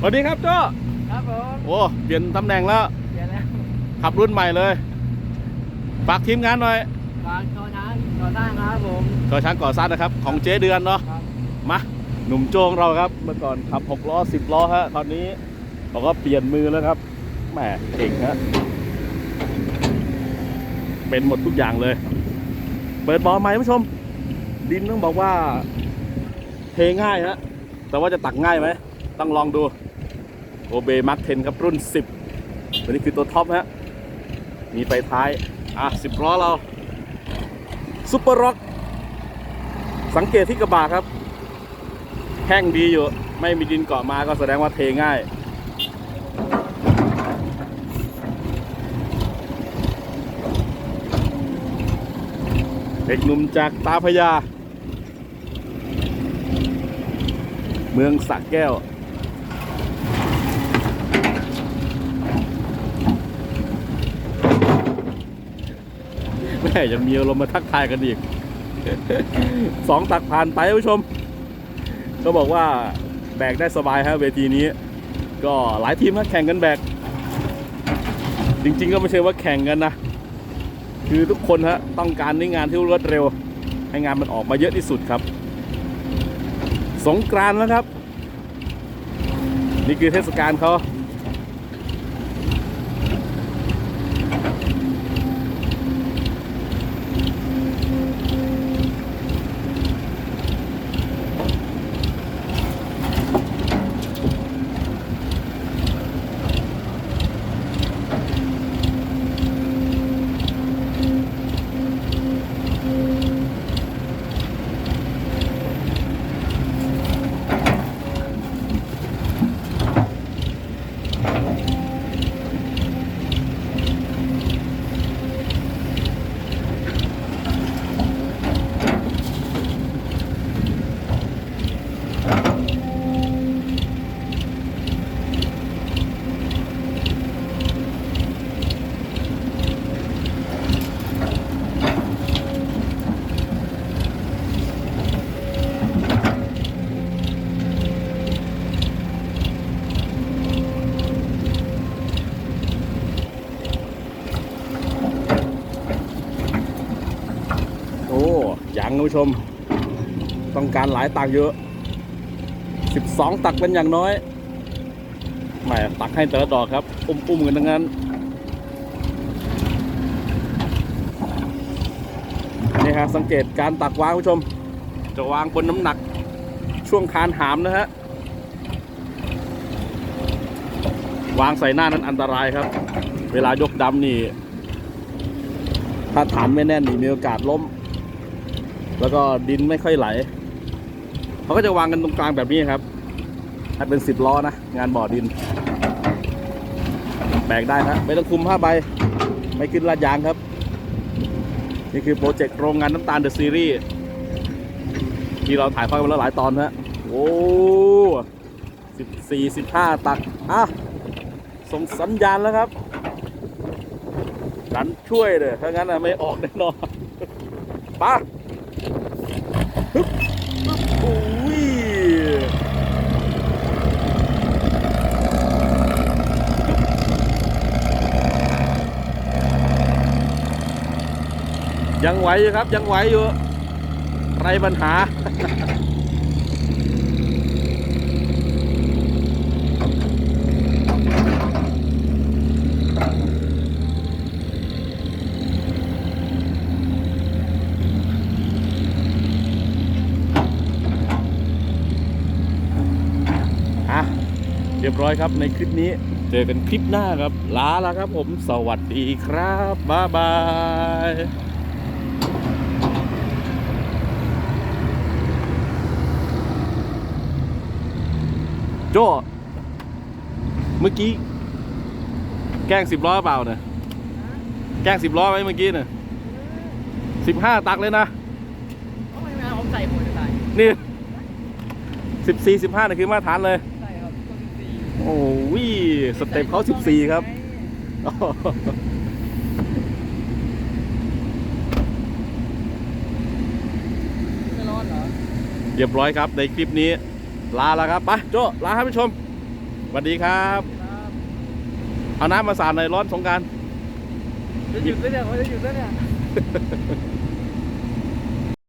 สวัสดีครับโจ้ครับผมโอ้เปลี่ยนตำแหน่งแล้วเดี๋ยวแล้ว ขับรุ่นใหม่เลย ฝากทีมงานหน่อยฝากชอช้างต่อต้านครับผมจอช้างก่อสร้างนะครับ ของเจ๊เดือนเนาะครับมาหนุ่มโจงเราครับ เมื่อก่อนขับ6ล้อ10ล้อฮะตอนนี้เราก็เปลี่ยนมือแล้วครับแหมเก่งฮะเป็นหมดทุกอย่างเลย เปิดบอลใหม่ท่านผู้ชม ดินต้องบอกว่า เทง่ายฮะแต่ว่าจะตักง่ายไหมต้องลองดู โอเบมาร์คเทนครับรุ่น 10 ตัวนี้คือตัวท็อปฮะ มีไฟท้าย อะ10ล้อเราซุปเปอร์ร็อก สังเกตที่กระบะครับ แห้งดีอยู่ ไม่มีดินเกาะมาก็แสดงว่าเทง่ายเด็กหนุ่มจากตาพยา เมืองสักแก้ว แม่ยังมีอารมณ์มาทักทายกันอีกสองตักผ่านไปผู้ชม ก็บอกว่าแบกได้สบายฮะเวทีนี้ ก็หลายทีมนะแข่งกันแบก จริง ๆ ก็ไม่ใช่ว่าแข่งกันนะ คือทุกคนฮะต้องการในงานที่รวดเร็ว ให้งานมันออกมาเยอะที่สุดครับ สงกรานต์แล้วครับ นี่คือเทศกาลเขา โอ้ยัง คุณผู้ชม ต้องการหลายตักเยอะ 12 ตักเป็นอย่างน้อยแหมตักให้แต่ละดอกครับ อุ้มๆกันทั้งนั้นนี่ฮะสังเกตการตักวางคุณผู้ชม จะวางบนน้ำหนักช่วงคานหามนะฮะ วางใส่หน้านั้นอันตรายครับ เวลายกดำนี่ ถ้าฐานไม่แน่นนี่มีโอกาสล้ม แล้วก็ดินไม่ค่อยไหล เขาก็จะวางกันตรงกลางแบบนี้ครับถ้าเป็นสิบล้อนะ งานบ่อดิน แบกได้ครับไม่ต้องคุมผ้าใบ ไม่ขึ้นลาดยางครับ นี่คือโปรเจกต์โรงงานน้ำตาลเดอะซีรีส์ที่เราถ่ายทอดมาแล้วหลายตอนนะฮะโอ้สิบสี่สิบห้าตัก อะ ส่งสัญญาณแล้วครับกันช่วยเลยถ้างั้นไม่ออกแน่นอนไป้า ฮึบฮึบโอ้ยยังไหวอยู่ครับ ยังไหวอยู่ไรปัญหา อะเรียบร้อยครับในคลิปนี้เจอกันคลิปหน้าครับ ลาแล้วครับผมสวัสดีครับบ๊ายบายโจเมื่อกี้ แกล้งสิบล้อเปล่าเนี่ยแกล้งสิบล้อไหมเมื่อกี้เนี่ยสิบห้าตักเลยนะทำไมไม่เอาผมใส่หมดเลยใส่นี่สิบสี่สิบห้านี่คือมาตรฐานเลย โอ้วิสเต็ปเขาสิบสี่ครับไม่ร้อนเหรอเรียบร้อยครับในคลิปนี้ ลาแล้วครับไปโจลาให้ผู้ชมคสวัสดีครับครับ เอาน้ำมาสาดหน่อยร้อนสงกรารจะหยุดแล้วเนี่ยเขาจะหยุดแล้วเนี่ย